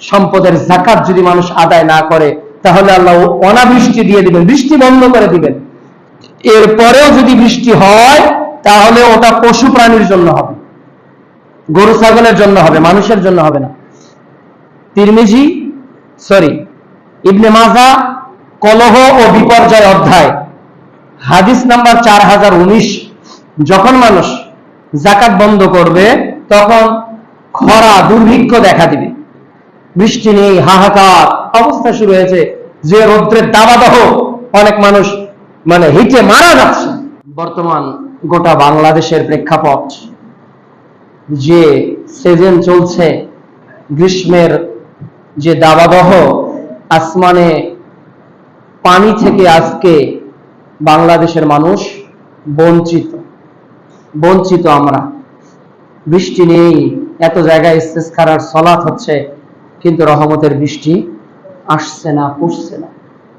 সম্পদের জাকাত যদি মানুষ আদায় না করে, তাহলে আল্লাহ অনাবৃষ্টি দিয়ে দিবেন, বৃষ্টি বন্ধ করে দিবেন। এরপরেও যদি বৃষ্টি হয়, তাহলে ওটা পশু প্রাণীর জন্য হবে। গরু, ছাগলের জন্য হবে, মানুষের জন্য হবে না। তিরমিজি, সরি, ইবনে মাজা, কলহ ও বিপর্যয় অধ্যায়, হাদিস নাম্বার চার হাজার উনিশ। যখন মানুষ জাকাত বন্ধ করবে, তখন খরা, দুর্ভিক্ষ দেখা দিবে। বৃষ্টি নেই, হাহাকার, অবস্থা শুরু হয়েছে। যে রৌদ্রের দাবাদহ অনেক মানুষ মানে হিটে মারা যাচ্ছে। বর্তমান গোটা বাংলাদেশের প্রেক্ষাপট, যে সিজন চলছে, গ্রীষ্মের যে দাবাদহ, আসমানে পানি থেকে আজকে বাংলাদেশের মানুষ বঞ্চিত। বঞ্চিত আমরা। বৃষ্টি নেই, এত জায়গায় ইস্তেস্কারার সলাৎ হচ্ছে। কিন্তু রহমতের বৃষ্টি আসছে না পুষছে না।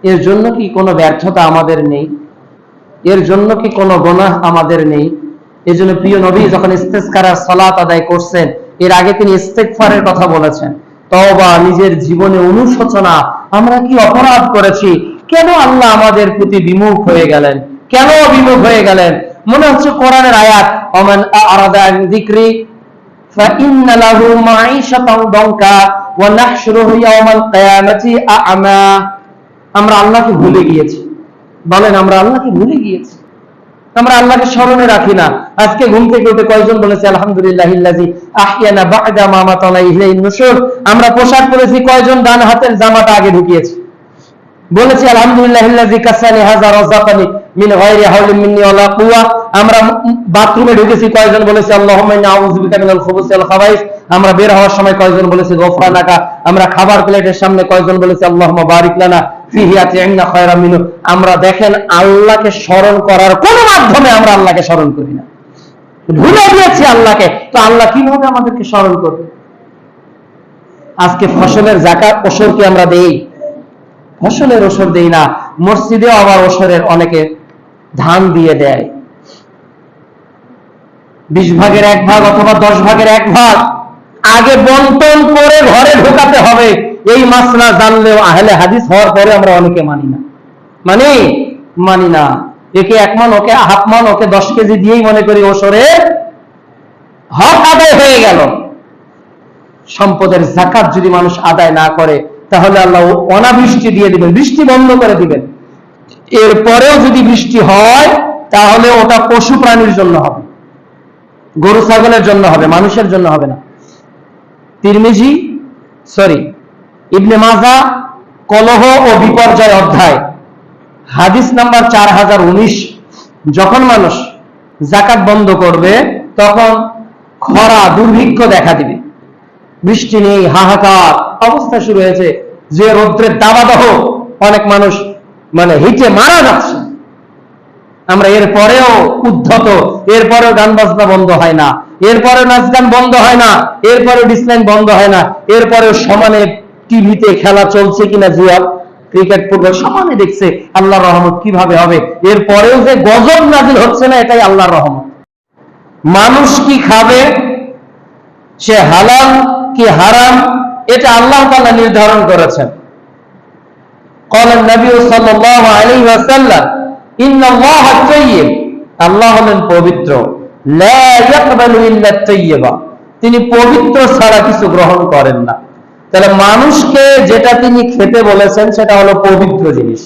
এর জন্য কি কোনো ব্যর্থতা আমাদের নেই? এর জন্য কি কোনো গোনাহ আমাদের নেই? এই জন্য প্রিয় নবী যখন ইস্তেস্কারা সালাত আদায় করছেন, এর আগে তিনি ইস্তেকফারের কথা বলেছেন। তবা নিজের জীবনে অনুশোচনা, আমরা কি অপরাধ করেছি? কেন আল্লাহ আমাদের প্রতি বিমুখ হয়ে গেলেন? কেন বিমুখ হয়ে গেলেন? মনে হচ্ছে কোরআনের আয়াত অমেন আরাদা দিক্রি ফা ইন্নালাহু মাঈশাতাউ দংকা আমরা আল্লাহকে ভুলে গিয়েছি। বলেন, আমরা আল্লাহকে ভুলে গিয়েছি। আমরা আল্লাহকে স্মরণে রাখি না। আজকে ঘুম থেকে উঠে বলেছে, আলহামদুলিল্লাহ আমরা পোশাক পরেছি, কয়জন ডান হাতের জামাটা আগে ঢুকিয়েছি। বলেছি, আলহামদুলিল্লাহ কুওয়া আমরা বাথরুমে ঢুকেছি, কয়জন বলেছি, আল্লাহুম্মা ইন্না আমরা বের হওয়ার সময় কয়জন বলেছি গফরানাকা আমরা খাবার প্লেটের সামনে কয়জন বলেছি, আল্লাহুম্মা বারিক লানা আমরা দেখেন আল্লাহকে স্মরণ করার কোন মাধ্যমে আমরা আল্লাহকে স্মরণ করি না। ভুলে গিয়েছি আল্লাহকে। তো আল্লাহ কীভাবে আমাদেরকে স্মরণ করবে? আজকে ফসলের জাকাত ওসর কি আমরা দেই। ফসলের ওসর দেই না, মসজিদেও আবার ওসরের অনেকে ধান দিয়ে দেয়। বিশ ভাগের এক ভাগ অথবা দশ ভাগের এক ভাগ। আগে বন্টন করে ঘরে ঢোকাতে হবে। এই মাসলা জানলেও আহলে হাদিস হওয়ার পরে আমরা অনেকে মানি না। মানে মানি না। একে এক মান, ওকে হাফ মান, ওকে দশ কেজি দিয়েই মনে করি ওসরে হক আদায় হয়ে গেল। সম্পদের জাকাত যদি মানুষ আদায় না করে, তাহলে আল্লাহ অনাবৃষ্টি দিয়ে দিবেন, বৃষ্টি বন্ধ করে দিবেন। এরপরেও যদি বৃষ্টি হয়, তাহলে ওটা পশু প্রাণীর জন্য হবে। গরু, ছাগলের জন্য হবে, মানুষের জন্য হবে না। তিরমিজি সরি ইবনে মাজা, কলহ ও বিপর্যয় অধ্যায়। হাদিস নাম্বার চার হাজার উনিশ। যখন মানুষ জাকাত বন্ধ করবে, তখন খরা, দুর্ভিক্ষ দেখা দিবে। বৃষ্টি নেই, হাহাকার, অবস্থা শুরু হয়েছে। যে রৌদ্রের দাবাদহ অনেক মানুষ মানে হিটে মারা যাচ্ছে। আমরা এর পরেও উদ্ধত এরপরেও গান বাজনা বন্ধ হয় না এরপরে নাচ গান বন্ধ হয় না এরপরে ডিসলাইন বন্ধ হয় না এরপরেও সমানে টিভিতে খেলা চলছে কিনা জুয়াল ক্রিকেট ফুটবল সমানে দেখছে আল্লাহ রহমত কীভাবে হবে এরপরেও যে গজব নাজিল হচ্ছে না, এটাই আল্লাহর রহমত। মানুষ কি খাবে? সে হালাল কি হারাম? এটা আল্লাহ নির্ধারণ করেছেন। কলেন নবী সাল্লাহ আলী আল্লাহ হলেন পবিত্র। তিনি পবিত্র ছাড়া কিছু গ্রহণ করেন না। তাহলে মানুষকে যেটা তিনি খেতে বলেছেন, সেটা হলো পবিত্র জিনিস।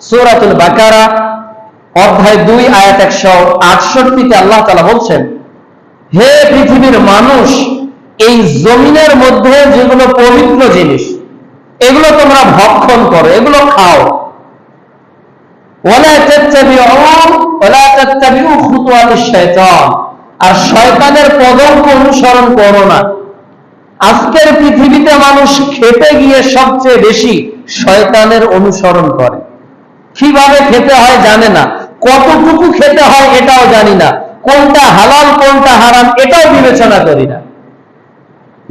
সৌরাতুল বাকারা, অধ্যায় দুই, আয়াত একশো আটষট্টিতে আল্লাহ তালা বলছেন, হে পৃথিবীর মানুষ, এই জমিনের মধ্যে যেগুলো পবিত্র জিনিস, এগুলো তোমরা ভক্ষণ করো, এগুলো খাও। আর শয়তানের পদঙ্ক অনুসরণ করো না। আজকের পৃথিবীতে মানুষ খেতে গিয়ে সবচেয়ে বেশি শয়তানের অনুসরণ করে। কীভাবে খেতে হয় জানে না। কতটুকু খেতে হয় এটাও জানি না। কোনটা হালাল, কোনটা হারাম, এটাও বিবেচনা করি না।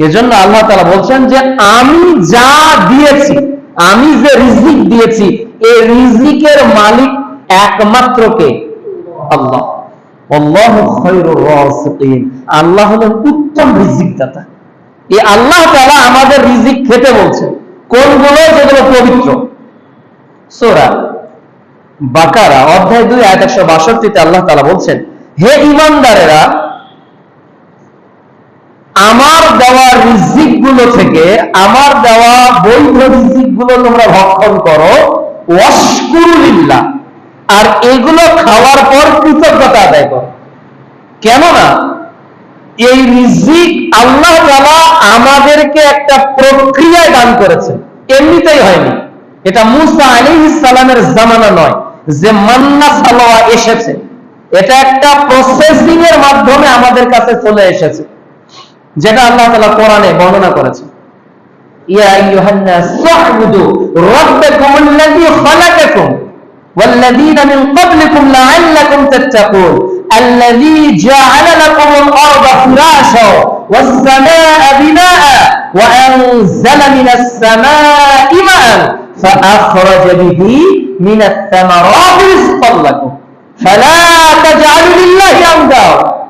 এজন্য আল্লাহ তালা বলছেন যে, আমি যা দিয়েছি, আমি যে রিজিক দিয়েছি এই রিজিকের মালিক একমাত্র কে? আল্লাহ। আল্লাহ হলেন উত্তম রিজিক দাতা এই আল্লাহ তাআলা আমাদের রিজিক খেতে বলছেন। কোনগুলো? যেগুলো পবিত্র। সোরা বাকারা, অধ্যায় দুই, আয়াত একশো বাষট্টিতে আল্লাহ তাআলা বলছেন, হে ইমানদারেরা আমার দেওয়া রিজিকগুলো থেকে, আমার দেওয়া বৈধ রিজিকগুলো তোমরা ভক্ষণ করো। আর এগুলো খাওয়ার পর কৃতজ্ঞতা আদায় করো। কেননা এই রিজিক আল্লাহ আমাদেরকে একটা প্রক্রিয়ায় দান করেছেন। এমনিতেই হয়নি। এটা মুসা আলাইহিস সালামের জামানা নয় যে মান্না সালোয়া এসেছে। এটা একটা প্রসেসিং এর মাধ্যমে আমাদের কাছে চলে এসেছে। যেটা আল্লাহ তালা কোরআনে বর্ণনা করেছেন ইয়া আইয়ুহান নাস সুবুদু রাব্বাকুমুল্লাযী খালাকাকুম والذين من قبلكم لعلكم تتقون الذي جعل لكم الأرض فراشا والسماء بناء وأنزل من السماء ماء فأخرج به من الثمرات رزقا لكم فلا تجعلوا لله أندادا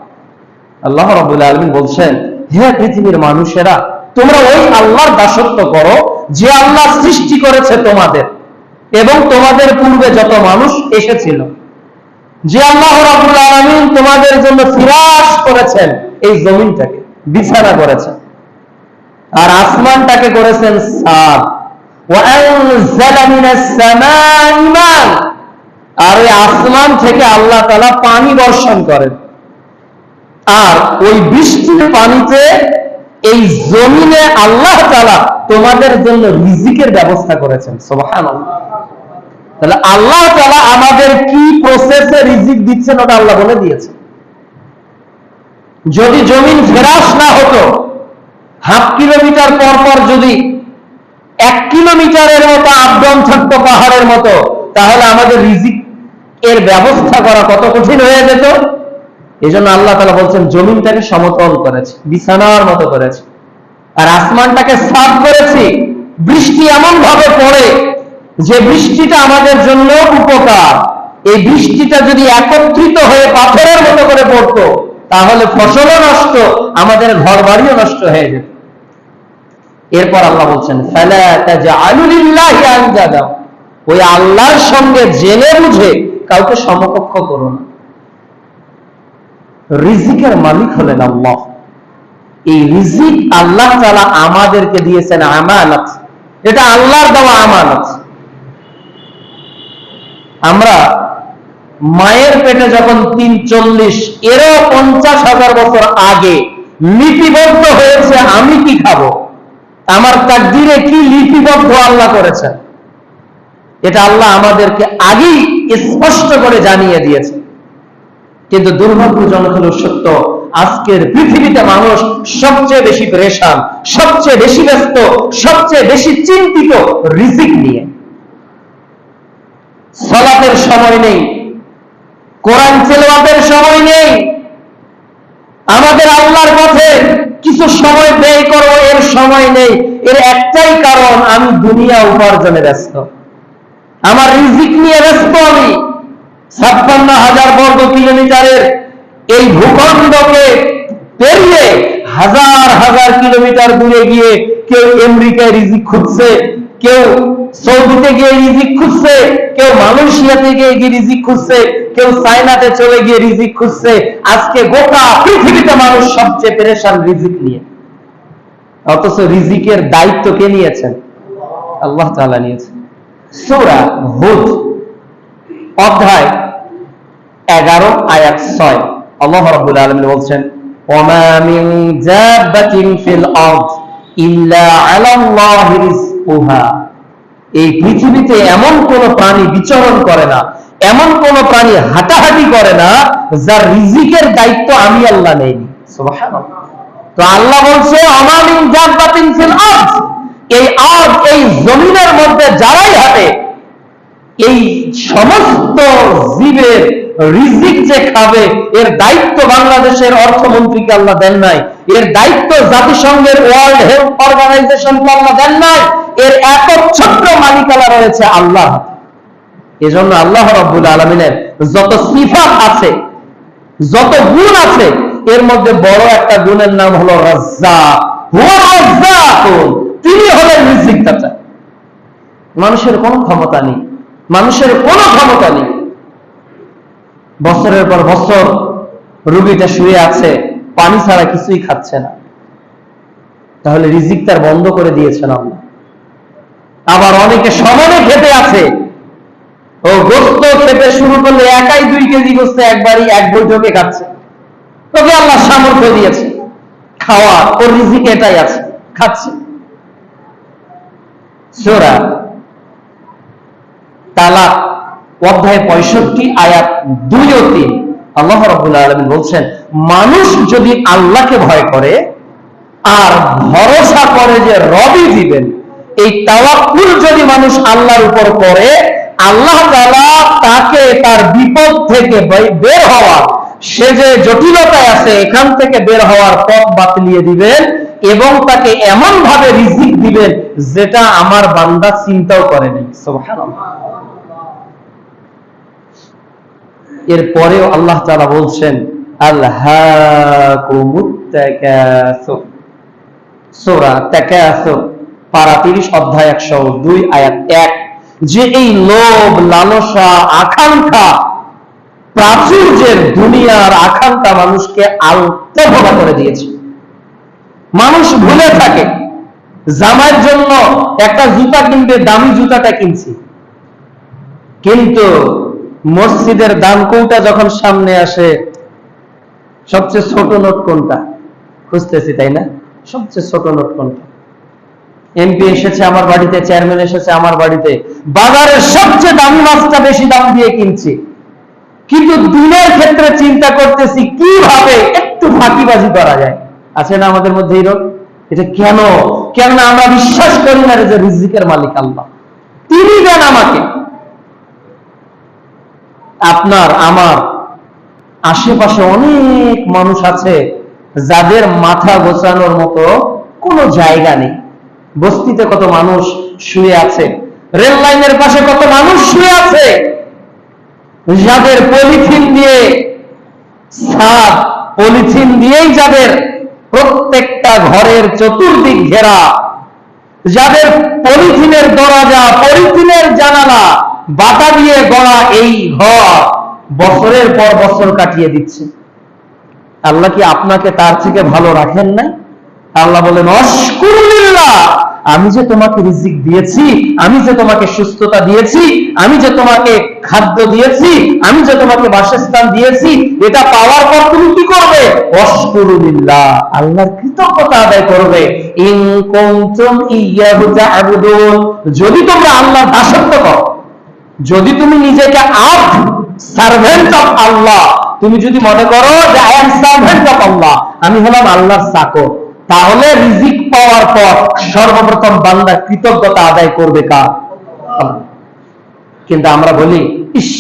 আল্লাহ রাব্বুল আলামিন বলছেন হে পৃথিবীর মানুষেরা তোমরা ওই আল্লাহর দাসত্ব করো যে আল্লাহ সৃষ্টি করেছে তোমাদের এবং তোমাদের পূর্বে যত মানুষ এসেছিল। যে আল্লাহ রাবুল আলমিন তোমাদের জন্য ফিরাস করেছেন এই জমিনটাকে, বিছানা করেছে আর আসমানটাকে করেছেন সাদ। আর ওই আসমান থেকে আল্লাহ তালা পানি বর্ষণ করেন। আর ওই বৃষ্টির পানিতে এই জমিনে আল্লাহ তাআলা তোমাদের জন্য রিজিকের ব্যবস্থা করেছেন, সুবহানাল্লাহ। তাহলে আল্লাহ তাআলা আমাদের কি প্রসেসে রিজিক দিচ্ছেন ওটা আল্লাহ বলে দিয়েছে যদি জমিন ফেরাস না হতো, হাফ কিলোমিটার পর পর যদি এক কিলোমিটারের মতো আপডাউন থাকতো পাহাড়ের মতো, তাহলে আমাদের রিজিক এর ব্যবস্থা করা কত কঠিন হয়ে যেত? এই জন্য আল্লাহ তালা বলছেন, জমিনটাকে সমতল করেছে, বিছানার মতো করেছে, আর আসমানটাকে সাফ করেছি। বৃষ্টি এমন ভাবে পড়ে যে বৃষ্টিটা আমাদের জন্য উপকার। এই বৃষ্টিটা যদি একত্রিত হয়ে পাথরের মতো করে পড়তো, তাহলে ফসলও নষ্ট, আমাদের ঘর বাড়িও নষ্ট হয়ে যেত। এরপর আল্লাহ বলছেন ওই আল্লাহর সঙ্গে জেনে বুঝে কাউকে সমকক্ষ করো না। রিজিকের মালিক হলেন আল্লাহ। এই রিজিক আল্লাহ তাআলা আমাদেরকে দিয়েছেন আমানত। এটা আল্লাহর দেওয়া আমানত। আমরা মায়ের পেটে যখন তিন চল্লিশ, এরও পঞ্চাশ হাজার বছর আগে লিপিবদ্ধ হয়েছে, আমি কি খাব? আমার তাকদিরে কি লিপিবদ্ধ আল্লাহ করেছেন? এটা আল্লাহ আমাদেরকে আগেই স্পষ্ট করে জানিয়ে দিয়েছে কিন্তু দুর্ভাগ্যজনক হলো সত্য। আজকের পৃথিবীতে মানুষ সবচেয়ে বেশি পরেশান, সবচেয়ে বেশি ব্যস্ত, সবচেয়ে বেশি চিন্তিত রিজিক নিয়ে। সলাতের সময় নেই, কোরআন তেলাওয়াতের সময় নেই। আমাদের আল্লাহর পথে কিছু সময় ব্যয় করব, এর সময় নেই। এর একটাই কারণ, আমি দুনিয়া উপার্জনে ব্যস্ত। আমার রিজিক নিয়ে ব্যস্ত আমি। ছাপ্পান্ন হাজার বর্গ কিলোমিটারের এই ভূখণ্ডকে পেরিয়ে হাজার হাজার কিলোমিটার দূরে গিয়ে কেউ আমেরিকায় রিজিক খুঁজছে, কেউ সৌদিতে গিয়ে রিজিক খুঁজছে, কেউ মালয়েশিয়াতে গিয়ে গিয়ে রিজিক খুঁজছে, কেউ চায়নাতে চলে গিয়ে রিজিক খুঁজছে। আজকে গোটা পৃথিবীতে মানুষ সবচেয়ে পেরেশান রিজিক নিয়ে। অথচ রিজিকের দায়িত্ব কে নিয়েছেন? আল্লাহ তাআলা নিয়েছেন। সূরা হুদ। অধ্যায় এগারো, আয়াত ছয়। আল্লাহ বলছেন ফিল ইল্লা রিজকুহা। এই পৃথিবীতে এমন কোন প্রাণী বিচরণ করে না, এমন কোন প্রাণী হাঁটাহাঁটি করে না, যার রিজিকের দায়িত্ব আমি আল্লাহ নেইনি তো আল্লাহ বলছে অমামিন জাব্বাতিন ফিল আরদ। এই আরদ এই জমিনের মধ্যে যারাই হাঁটে এই সমস্ত জীবের রিজিক যে খাবে, এর দায়িত্ব বাংলাদেশের অর্থমন্ত্রীকে আল্লাহ দেন নাই। এর দায়িত্ব জাতিসংঘের ওয়ার্ল্ড হেলথ অর্গানাইজেশনকে আল্লাহ দেন নাই। এর একচ্ছত্র মালিকালা রয়েছে আল্লাহ। এজন্য আল্লাহ রাব্বুল আলমিনের যত সিফাত আছে, যত গুণ আছে, এর মধ্যে বড় একটা গুণের নাম হলো রাজ্জা। তিনি হলেন রিজিক দাতা। মানুষের কোনো ক্ষমতা নেই। মানুষের কোনো ক্ষমতা নেই। বছরের পর বছর রুগীটা শুয়ে আছে, পানি ছাড়া কিছুই খাচ্ছে না। তাহলে রিজিক তার বন্ধ করে দিয়েছেন আল্লাহ। আবার অনেকে সমানে খেতে আছে। ও গোস্ত খেতে শুরু করলে একাই দুই কেজি গোস্ত একবারই এক বৈঠকে খাচ্ছে। তোকে আল্লাহ সামর্থ্য দিয়েছে। খাওয়া ওর রিজিক এটাই আছে, খাচ্ছে। সোরা তালাক অধ্যায় পঁয়ষট্টি আয়াত দুই ও তিন আল্লাহ রবুল্লা আলমিন বলছেন, মানুষ যদি আল্লাহকে ভয় করে আর ভরসা করে যে রবি দিবেন এই তাওয়াক্কুল যদি মানুষ আল্লাহর উপর করে, আল্লাহ তাআলা তাকে তার বিপদ থেকে বের হওয়া সে যে জটিলতায় আছে এখান থেকে বের হওয়ার পথ বাতলিয়ে দিবেন এবং তাকে এমন ভাবে রিজিক দিবেন যেটা আমার বান্দা চিন্তাও করেনি। সুবহানাল্লাহ এরপরেও আল্লাহ তাআলা বলছেন অধ্যায় একশো দুই, আয়াত এক। যে এই লোভ, লালসা, আকাঙ্ক্ষা, প্রাচুর্যের দুনিয়ার আকাঙ্ক্ষা মানুষকে আলতভরা করে দিয়েছে। মানুষ ভুলে থাকে জামার জন্য একটা জুতা কিনবে, দামি জুতাটা কিনছি। কিন্তু মসজিদের দান কোনটা যখন সামনে আসে, সবচেয়ে ছোট নোট কোনটা? খুঁজতেছি, তাই না? সবচেয়ে ছোট নোট কোনটা? এমপি এসেছে আমার বাড়িতে চেয়ারম্যান এসেছে আমার বাড়িতে। বাজারের সবচেয়ে দামি মাছটা বেশি দাম দিয়ে কিনছি। কিন্তু দিনের ক্ষেত্রে চিন্তা করতেছি, কীভাবে একটু ফাঁকিবাজি করা যায়? আছে না আমাদের মধ্যে রোগ? এটা কেন? কেন আমরা বিশ্বাস করি না যে রিজিকের মালিক আল্লাহ। তিনি দেন আমাকে। আপনার, আমার আশেপাশে অনেক মানুষ আছে যাদের মাথা গোছানোর মতো কোনো জায়গা নেই। বস্তিতে কত মানুষ শুয়ে আছে, রেল লাইনের পাশে কত মানুষ শুয়ে আছে, যাদের পলিথিন দিয়ে ছাদ পলিথিন দিয়েই যাদের প্রত্যেকটা ঘরের চতুর্দিক ঘেরা, যাদের পলিথিনের দরজা, পলিথিনের জানালা বাতা দিয়ে গড়া এই ঘর বছরের পর বছর কাটিয়ে দিচ্ছে। আল্লাহ কি আপনাকে তার থেকে ভালো রাখেন না আল্লাহ বলেন অস্কুরুল্লাহ আমি যে তোমাকে রিজিক দিয়েছি, আমি যে তোমাকে সুস্থতা দিয়েছি, আমি যে তোমাকে খাদ্য দিয়েছি, আমি যে তোমাকে বাসস্থান দিয়েছি, এটা পাওয়ার পর তুমি কি করবে? অস্কুরুল্লাহ আল্লাহর কৃতজ্ঞতা আদায় করবে। ইন কুনতুম ইয়াহু তা'বুদুন যদি তোমরা আল্লাহর দাসত্ব করো যদি তুমি নিজেকে আপ সার্ভেন্ট অফ আল্লাহ তুমি যদি মনে করো যে I am servant of Allah আমি হলাম আল্লাহর চাকর তাহলে রিজিক পাওয়ার পর সর্বপ্রথম বান্দা কৃতজ্ঞতা আদায় করবে কার? কিন্তু আমরা বলি, ইস,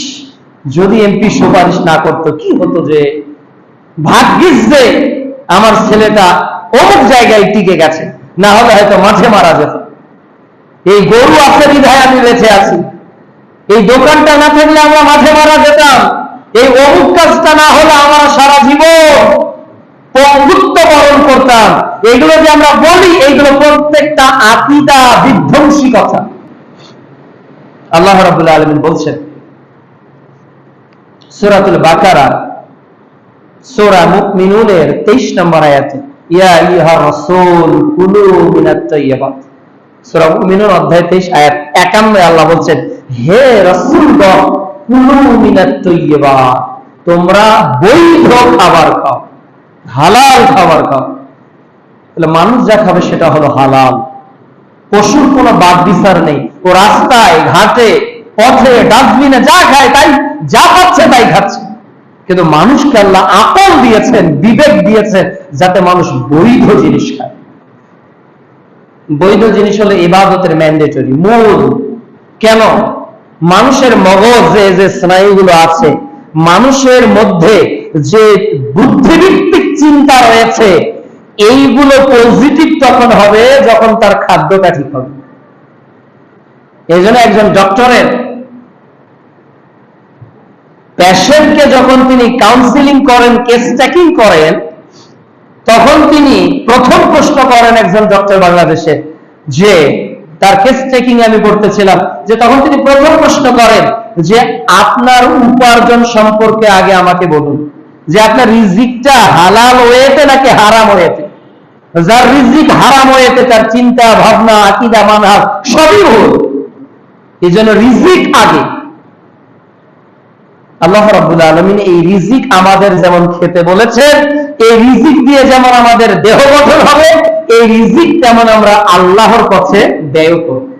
যদি এমপি সুপারিশ না করতো, কি হতো যে? ভাগ্যিস যে আমার ছেলেটা অমুক জায়গায় টিকে গেছে, না হলে হয়তো মাঝে মারা যেত। এই গরু আছে বিধায় আমি বেঁচে আছি। এই দোকানটা না থাকলে আমরা মাঠে মারা যেতাম। এই অমুক কাজটা না হলে আমরা সারা জীবন বরণ করতাম। এইগুলো যে আমরা বলি, এইগুলো প্রত্যেকটা বিধ্বংসী কথা। আল্লাহ আলমিন বলছেন, সুরাতুল বাকারা, সোরা মুকমিনুনের তেইশ নম্বর আয়াতে, ইয়া ইহা রসুল কুলু সূরা অধ্যায় 23 আয়াত 51 আল্লাহ বলছেন হে রাসূলগণ তোমরা বৈধ খাবার খাও, হালাল খাবার খাও। তাহলে মানুষ যা খাবে সেটা হলো হালাল। পশুর কোনো বাদ বিচার নেই। ও রাস্তায়, ঘাটে, পথে, ডাস্টবিনে যা খায় তাই, যা পাচ্ছে তাই খাচ্ছে। কিন্তু মানুষকে আল্লাহ আকল দিয়েছেন, বিবেক দিয়েছেন যাতে মানুষ বৈধ জিনিস খায়। বৈধ জিনিস হলো ইবাদতের ম্যান্ডেটরি মূল। কেন? মানুষের মগজে যে স্নায়ুগুলো আছে, মানুষের মধ্যে যে বুদ্ধিভিত্তিক চিন্তা রয়েছে, এইগুলো পজিটিভ তখন হবে, যখন তার খাদ্যটা ঠিক হবে। এই জন্য একজন ডক্টরের পেশেন্টকে যখন তিনি কাউন্সিলিং করেন কেস ট্যাকিং করেন, তখন তিনি প্রথম প্রশ্ন করেন একজন ডক্টর বাংলাদেশে যে তার কেস টেকিং আমি করতেছিলাম যে তখন তিনি প্রথম প্রশ্ন করেন যে আপনার উপার্জন সম্পর্কে আগে আমাকে বলুন। যে আপনার রিজিকটা হালাল ওয়েতে নাকি হারাম ওয়েতে যার রিজিক হারাম ওয়েতে তার চিন্তা, ভাবনা, আকিদা মানহার সবই ভুল। এই জন্য রিজিক আগে। আল্লাহ রাব্বুল আলামিন এই রিজিক আমাদের যেমন খেতে বলেছেন, এই রিজিক দিয়ে যেমন আমাদের দেহ গঠন হবে, এই রিজিক তেমন আমরা আল্লাহর পথে ব্যয় করব